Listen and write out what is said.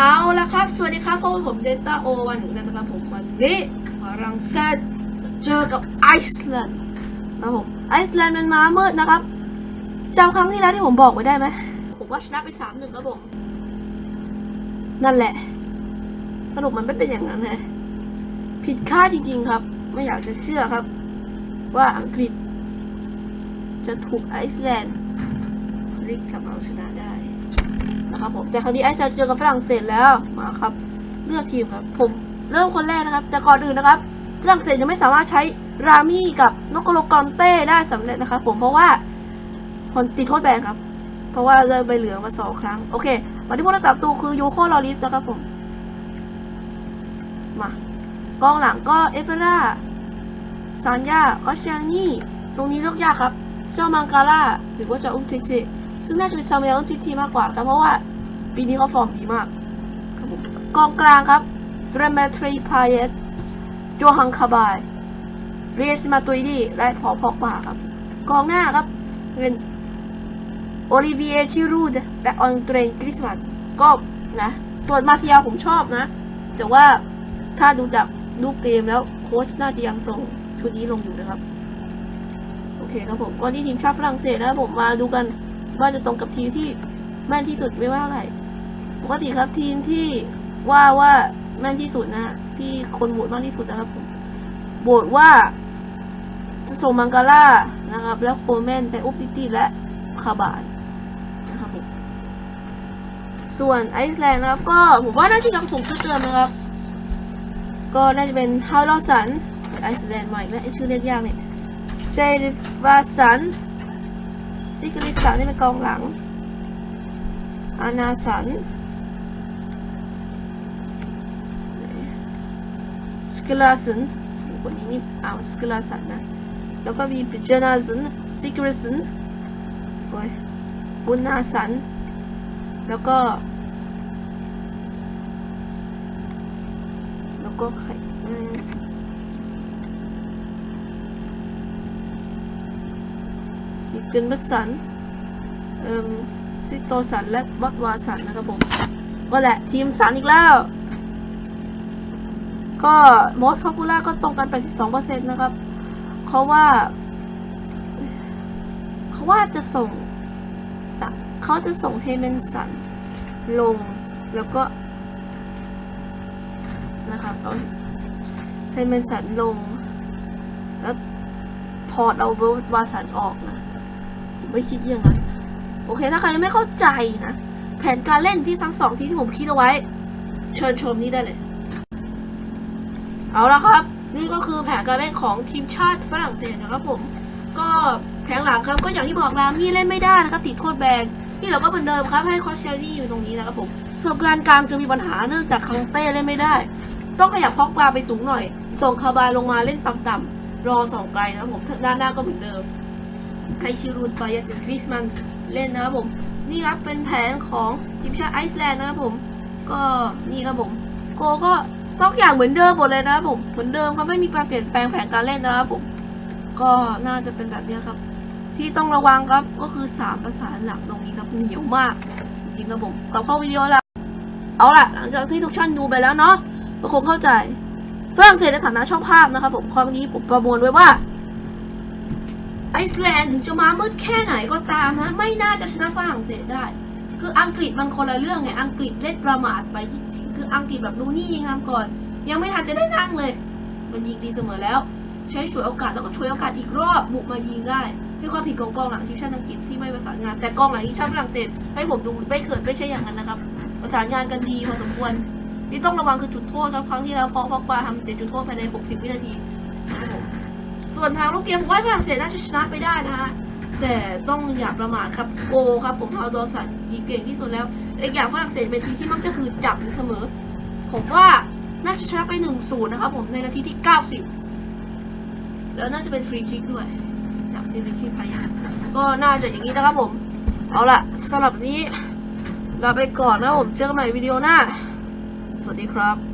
เอาละครับ สวัสดีครับพบกับผมเดต้าโอวันหนึ่งนะครับผมวันนี้ฝรั่งเศสเจอกับไอซ์แลนด์นะผมไอซ์แลนด์มันมามืดนะครับจำครั้งที่แล้วที่ผมบอกไว้ได้ไหมผมว่าชนะไปสามหนึ่งครับผมนั่นแหละ สรุปมันไม่เป็นอย่างนั้นเลยผิดคาดจริง ๆครับ ไม่อยากจะเชื่อครับ ว่าอังกฤษ จะถูกไอซ์แลนด์พลิกกับเอาชนะได้ นะครับผมแต่คราวนี้ไอซ์แลเจอกับฝรั่งเศสแล้วมาครับ เลือกทีมครับ ผมเริ่มคนแรกนะครับ แต่ก่อนอื่นนะครับฝรั่งเศสยังไม่สามารถใช้รามี่กับนกโกลกอนเต้ได้สำเร็จนะครับผมเพราะว่าคนติดโทษแบนครับ เพราะว่าเลยใบเหลืองมาสองครั้ง โอเค มาที่ผู้รักษาประตูคือยูโคลอริสนะครับผมมากองหลังก็เอเปร่าซานยาคอชยานี่ตรงนี้เลือกยากครับ เจ้ามังการ่าหรือว่าเจ้าอุ้มทิติ ซึ่งน่าจะเป็นซาเมลอุ้มทิติมากกว่าครับ เพราะว่าปีนี้เขาฟอร์มดีมากครับผมกองกลางครับเดรเมทรีพายเอตโจฮังคาบายเรียซิมาตุยดีและพอพอกบาครับ กองหน้าครับเป็นโอลิเวียชิรูดและอองเตรนกริสมันก็นะ ส่วนมาเซียผมชอบนะ แต่ว่าถ้าดูจากรูปเกมแล้วโค้ชน่าจะยังส่งชุดนี้ลงอยู่นะครับ โอเคครับผมก็ที่ทีมชาติฝรั่งเศสนะครับผมมาดูกัน ว่าจะตรงกับทีมที่แม่นที่สุดไม่ว่าอะไรปกติครับทีมที่ว่าว่าแม่นที่สุดนะที่คนโหวตมากที่สุดนะครับผมโหวตว่าจะส่งมังกาล่านะครับ แล้วโคแมนแต่อุปติติและคาบานนะครับผมส่วนไอซ์แลนด์นะครับ ก็ผมว่าน่าจะยังส่งชุดเดิมนะครับ ก็น่าจะเป็นฮาวลอสันไอซ์แลนด์ใหม่และไอ้ชื่อเรียกยากเนี่ยเซริฟาสัน ซิกริสันนี่เป็นกองหลัง อานาสันสกลาสันคนนี้นี่เอาสกลาสันนะ แล้วก็มีปิจนาสันซิกริสันโอ้ยบุญนาสัน แล้วก็ แล้วก็ใครอืมมี เกนบัสสันซิโตสันและวัดวาสันนะครับผมก็แหละทีมสันอีกแล้ว ก็มอสซอปูล่าก็ตรงกัน 82%นะครับเขาว่าเขาว่าจะส่งเขาจะส่งเฮเมนสันลงแล้วก็นะครับเอาเฮเมนสันลง แล้วถอดเอาเววาสันออกนะ ผมไม่คิดอย่างนั้นโอเค ถ้าใครยังไม่เข้าใจนะ แผนการเล่นที่ทั้งสองทีมที่ผมคิดเอาไว้ เชิญชมนี่ได้เลย เอาละครับ นี่ก็คือแผนการเล่นของทีมชาติฝรั่งเศสนะครับผม ก็แผงหลังครับ ก็อย่างที่บอกแล้วมี่เล่นไม่ได้นะครับติดโทษแบนที่เราก็เหมือนเดิมครับให้คอสเชอรี่อยู่ตรงนี้นะครับผมส่วนกลางกลางจะมีปัญหาเนื่องจากคังเต้เล่นไม่ได้ ต้องขยับพอกปลาไปสูงหน่อย ส่งคาบายลงมาเล่นต่ำๆรอสองไกลนะครับผมด้านหน้าก็เหมือนเดิม ให้ชิรูนไปยันคริสมันเล่นนะครับผม นี่ครับเป็นแผนของทีมชาติไอซ์แลนด์นะครับผม ก็นี่ครับผม โกก็ต้องอย่างเหมือนเดิมหมดเลยนะครับผมเหมือนเดิมครับไม่มีการเปลี่ยนแปลงแผนการเล่นนะครับผม ก็น่าจะเป็นแบบนี้ครับ ที่ต้องระวังครับก็คือสามประสานหลักตรงนี้ครับเหนียวมากจริงครับผมกลับเข้าวิดีโอล้วเอาล่ะหลังจากที่ทุกท่านดูไปแล้วเนาะก็คงเข้าใจฝรั่งเศสในฐานะช่องภาพนะครับผมครั้งนี้ผมประมวลไว้ว่า ไอซ์แลนด์ถึงจะมามืดแค่ไหนก็ตามนะไม่น่าจะชนะฝรั่งเศสได้ คืออังกฤษมันคนละเรื่องไงอังกฤษเล่นประมาทไปจริงๆคืออังกฤษแบบรู้นี่ยิงงามก่อน ยังไม่ทันจะได้นั่งเลย มันยิงดีเสมอแล้ว ใช้ฉวยโอกาสแล้วก็ฉวยโอกาสอีกรอบบุกมายิงได้ด้วยความผิดของกองหลังทีมชาติอังกฤษที่ไม่ประสานงาน แต่กองหลังทีมชาติฝรั่งเศสให้ผมดูไม่เขินไม่ใช่อย่างนั้นนะครับ ประสานงานกันดีพอสมควรที่ต้องระวังคือจุดโทษครับครั้งที่แล้วพอพอกบาทำเสียจุดโทษภายใน 60 วินาที ส่วนทางลูกเกมผมว่าฝรั่งเศสน่าจะชนะไปได้นะฮะแต่ต้องอย่าประมาทครับโกครับ ผมพาวดอสันยิงเก่งที่สุดแล้วอีกอย่างฝรั่งเศสเป็นทีมที่มักจะหืดจับอยู่เสมอ ผมว่าน่าจะชนะไป1นศูนย์นะครับผมในนาทีที่ 90 แล้วน่าจะเป็นฟรีคิกด้วยจากที่เป็นคิกพยานก็น่าจะอย่างนี้นะครับผม เอาล่ะสำหรับนนี้ลาไปก่อนนะผมเจอกันใหม่วิดีโอหน้า สวัสดีครับ